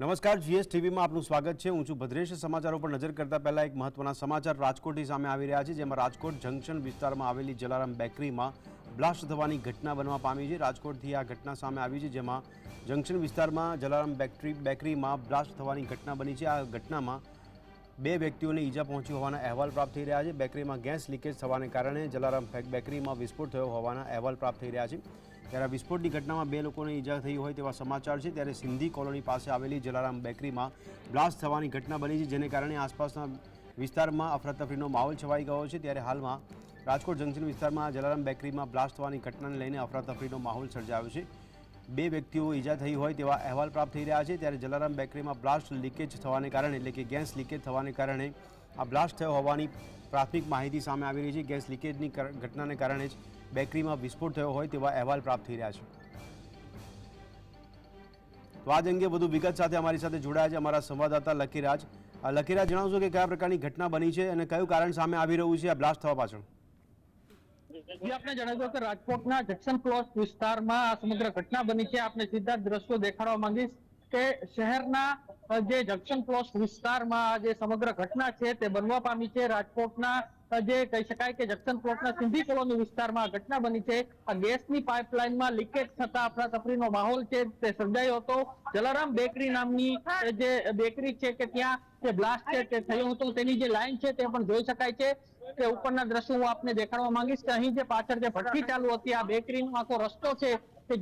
નમસ્કાર જીએસ ટીવીમાં આપનું સ્વાગત છે. હું છું ભદ્રેશ. સમાચારો પર નજર કરતા પહેલા એક મહત્વના સમાચાર રાજકોટથી સામે આવી રહ્યા છે, જેમાં રાજકોટ જંકશન વિસ્તારમાં આવેલી જલારામ બેકરીમાં બ્લાસ્ટ થવાની ઘટના બનવા પામી છે. રાજકોટથી આ ઘટના સામે આવી છે, જેમાં જંકશન વિસ્તારમાં જલારામ બેકરી, બેકરીમાં બ્લાસ્ટ થવાની ઘટના બની છે. આ ઘટનામાં બે વ્યક્તિઓને ઈજા પહોંચી હોવાના અહેવાલ પ્રાપ્ત થઈ રહ્યા છે. બેકરીમાં ગેસ લીકેજ થવાને કારણે જલારામ બેકરીમાં વિસ્ફોટ થયો હોવાના અહેવાલ પ્રાપ્ત થઈ રહ્યા છે. ત્યારે વિસ્ફોટની ઘટનામાં બે લોકોને ઈજા થઈ હોય તેવા સમાચાર છે. ત્યારે સિંધી કોલોની પાસે આવેલી જલારામ બેકરીમાં બ્લાસ્ટ થવાની ઘટના બની છે, જેને કારણે આસપાસના વિસ્તારમાં અફરાતફરીનો માહોલ છવાઈ ગયો છે. ત્યારે હાલમાં રાજકોટ જંકશન વિસ્તારમાં જલારામ બેકરીમાં બ્લાસ્ટ થવાની ઘટનાને લઈને અફરાતફરીનો માહોલ સર્જાયો છે. બે વ્યક્તિઓ ઈજા થઈ હોય તેવા અહેવાલ પ્રાપ્ત થઈ રહ્યા છે. ત્યારે જલારામ બેકરીમાં બ્લાસ્ટ લીકેજ થવાને કારણે, એટલે કે ગેસ લીકેજ થવાને કારણે આ બ્લાસ્ટ થયો હોવાની પ્રાથમિક માહિતી સામે આવી રહી છે. ગેસ લીકેજની ઘટનાને કારણે જ બેકરીમાં વિસ્ફોટ થયો હોય તેવા અહેવાલ પ્રાપ્ત થઈ રહ્યા છે. તો આજ અંગે વધુ વિગત સાથે અમારી સાથે જોડાયા છે અમારા સંવાદદાતા લકીરાજ લકીરાજ જણાવશો કે કયા પ્રકારની ઘટના બની છે અને કયું કારણ સામે આવી રહ્યું છે? આ બ્લાસ્ટ થવા પાછળ. જે, આપને જણાવ્યું કે રાજકોટના જંકશન પ્લોટ વિસ્તારમાં આ સમગ્ર ઘટના બની છે. આપને સીધા દ્રશ્યો દેખાડવા માંગીશ કે શહેરના જે જંકશન પ્લોટ વિસ્તારમાં આ જે સમગ્ર ઘટના છે તે બનવા પામી છે. રાજકોટના જે કહી શકાય કે જંકશન સિંધી કોલોની વિસ્તારમાં ઘટના બની છે. આ ગેસની પાઇપલાઇનમાં લીકેજ થતા અફરાતફરીનો માહોલ છે, તે સર્જાયો હતો. જલારામ બેકરી નામની જે બેકરી છે કે ત્યાં જે બ્લાસ્ટ છે, તે થયો હતો. તેની જે લાઈન છે, તે પણ જોઈ શકાય છે. તે ઉપરના દ્રશ્યો હું આપને દેખાડવા માંગીશ કે અહીં જે પાછળ જે ભઠ્ઠી ચાલુ હતી, આ બેકરીનો આખો રસ્તો છે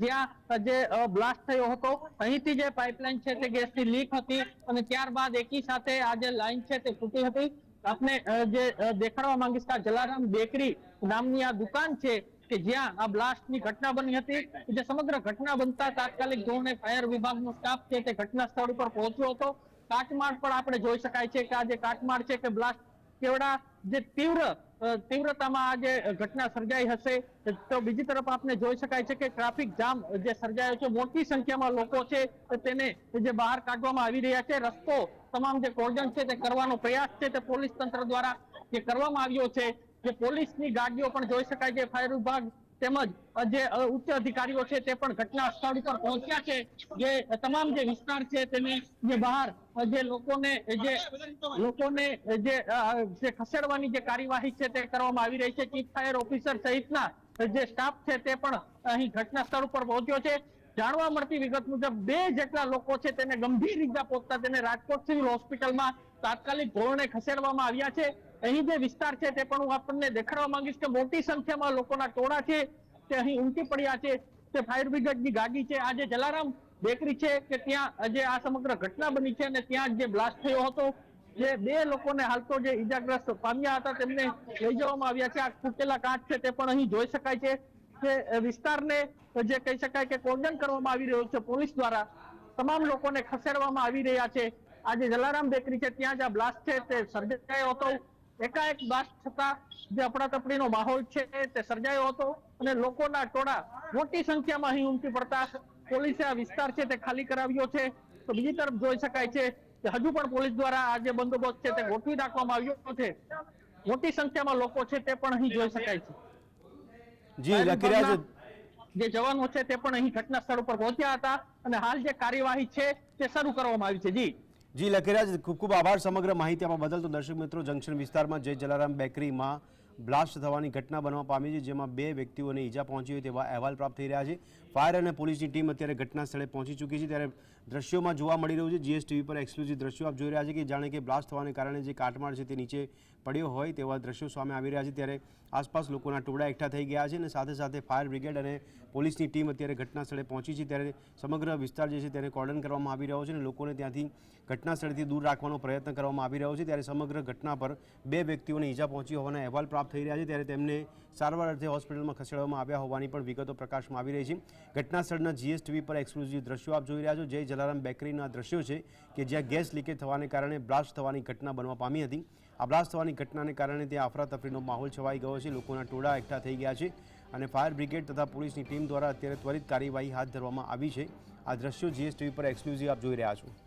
જ્યાં જે બ્લાસ્ટ થયો હતો. અહીંથી જે પાઇપલાઇન છે, તે ગેસની લીક હતી અને ત્યારબાદ એકી સાથે આ જે લાઈન છે, તે તૂટી હતી. આપને જે દેખાડવા માંગીશ કે જલારામ બેકરી નામની આ દુકાન છે કે જ્યાં આ બ્લાસ્ટની ઘટના બની હતી, જે સમગ્ર ઘટના બનતા તાત્કાલિક ધોરણે ફાયર વિભાગનો સ્ટાફ છે તે ઘટના સ્થળ ઉપર પહોંચ્યો હતો. કાટમાળ પણ આપણે જોઈ શકાય છે કે આ જે કાટમાળ છે કે બ્લાસ્ટ કેવડા જે તીવ્ર તીવ્રતામાં આ ઘટના સર્જાઈ હશે. તો બીજી તરફ આપને જોઈ શકાય છે કે ટ્રાફિક જામ જે સર્જાયો છે, મોટી સંખ્યામાં લોકો છે તેને જે બહાર કાઢવામાં આવી રહ્યા છે. રસ્તો તમામ જે કોર્ડન છે, તે કરવાનો પ્રયાસ છે, તે પોલીસ તંત્ર દ્વારા જે કરવામાં આવ્યો છે. જે પોલીસની ગાડીઓ પણ જોઈ શકાય છે, ફાયર વિભાગ તેમજ જે ઉચ્ચ અધિકારીઓ છે તે પણ ઘટના સ્થળ ઉપર પહોંચ્યા છે. જે તમામ જે વિસ્તાર છે તેને જે બહાર જે લોકોને જે લોકોને જે ખસેડવાની જે કાર્યવાહી છે તે કરવામાં આવી રહી છે. ચીફ ફાયર ઓફિસર સહિતના જે સ્ટાફ છે તે પણ અહીં ઘટના સ્થળ ઉપર પહોંચ્યો છે. જાણવા મળતી વિગત મુજબ બે જેટલા લોકો છે તેને ગંભીર ઈજા પહોંચતા તેને રાજકોટ સિવિલ હોસ્પિટલમાં તાત્કાલિક ધોરણે ખસેડવામાં આવ્યા છે. અહીં જે વિસ્તાર છે તે પણ હું આપણને દેખાડવા માંગીશ કે મોટી સંખ્યામાં લોકોના ટોળા છે, તે અહીં ઉમટી પડ્યા છે, તે ફાયર બ્રિગેડની ગાડી છે, આ જે જલારામ બેકરી છે, કે ત્યાં જે આ સમગ્ર ઘટના બની છે અને ત્યાં જે બ્લાસ્ટ થયો હતો, જે બે લોકોને હાલ તો જે ઈજાગ્રસ્ત પામ્યા હતા, તેમને લઈ જવામાં આવ્યા છે. આ તૂટેલા કાચ છે તે પણ અહીં જોઈ શકાય છે કે વિસ્તારને જે કહી શકાય કે કોર્ડન કરવામાં આવી રહ્યો છે, પોલીસ દ્વારા તમામ લોકોને ખસેડવામાં આવી રહ્યા છે. આજે જલારામ બેકરી છે, ત્યાં જ આ બ્લાસ્ટ છે, તે સર્જાયો હતો. એકાએક બ્લાસ્ટ થતા જે અફડાતફડીનો માહોલ છે તે સર્જાયો હતો અને લોકોના ટોળા મોટી સંખ્યામાં અહીં ઉમટી પડતા પોલીસે આ વિસ્તાર છે તે ખાલી કરાવ્યો છે. તો બીજી તરફ જોઈ શકાય છે કે હજુ પણ પોલીસ દ્વારા આ જે બંદોબસ્ત છે તે ગોઠવી નાખવામાં આવ્યો છે. મોટી સંખ્યામાં લોકો છે તે પણ અહીં જોઈ શકાય છે. જી લકીરાજ. જે જવાનો છે તે પણ અહીં ઘટના સ્થળ ઉપર પહોંચ્યા હતા અને હાલ જે કાર્યવાહી છે તે શરૂ કરવામાં આવી છે. જી. જી લકીરાજ ખૂબ ખૂબ આભાર સમગ્ર માહિતી આપવા બદલ. તો દર્શક મિત્રો, જંકશન વિસ્તારમાં જય જલારામ બેકરીમાં બ્લાસ્ટ થવાની ઘટના બનવા પામી છે, જેમાં બે વ્યક્તિઓને ઈજા પહોંચી હોય તેવા અહેવાલ પ્રાપ્ત થઈ રહ્યા છે. ફાયર અને પોલીસની ટીમ અત્યારે ઘટના સ્થળે પહોંચી ચૂકી છે. ત્યારે દ્રશ્યોમાં જોવા મળી રહ્યું છે, જીએસટીવી પર એક્સક્લુઝિવ દ્રશ્યો આપ જોઈ રહ્યા છે કે જાણે કે બ્લાસ્ટ થવાને કારણે જે કાટમાળ છે તે નીચે પડ્યો હોય તેવા દ્રશ્યો સામે આવી રહ્યા છે. ત્યારે આસપાસ લોકોના ટોળા એકઠા થઈ ગયા છે અને સાથે સાથે ફાયર બ્રિગેડ અને પોલીસની ટીમ અત્યારે ઘટના સ્થળે પહોંચી છે. ત્યારે સમગ્ર વિસ્તાર જે છે તેને કોર્ડન કરવામાં આવી રહ્યો છે અને લોકોને ત્યાંથી ઘટના સ્થળેથી દૂર રાખવાનો પ્રયત્ન કરવામાં આવી રહ્યો છે. ત્યારે સમગ્ર ઘટના પર બે વ્યક્તિઓને ઈજા પહોંચી હોવાના અહેવાલ પ્રાપ્ત થઈ રહ્યા છે. ત્યારે તેમને સારવાર અર્થે હોસ્પિટલમાં ખસેડવામાં આવ્યા હોવાની પણ વિગતો પ્રકાશમાં આવી રહી છે. ઘટના સ્થળના જીએસટીવી પર એક્સક્લુઝિવ દ્રશ્યો આપ જોઈ રહ્યા છો. જય જલારામ બેકરીના દ્રશ્યો છે કે જ્યાં ગેસ લીકેજ થવાને કારણે બ્લાસ્ટ થવાની ઘટના બનવા પામી હતી. આ બ્લાસ્ટ થવાની ઘટનાને કારણે ત્યાં અફરાતફરીનો માહોલ છવાઈ ગયો છે. લોકોના ટોળા એકઠા થઈ ગયા છે અને ફાયર બ્રિગેડ તથા પોલીસની ટીમ દ્વારા અત્યારે ત્વરિત કાર્યવાહી હાથ ધરવામાં આવી છે. આ દ્રશ્યો જીએસટીવી પર એક્સક્લુઝિવ આપ જોઈ રહ્યા છો.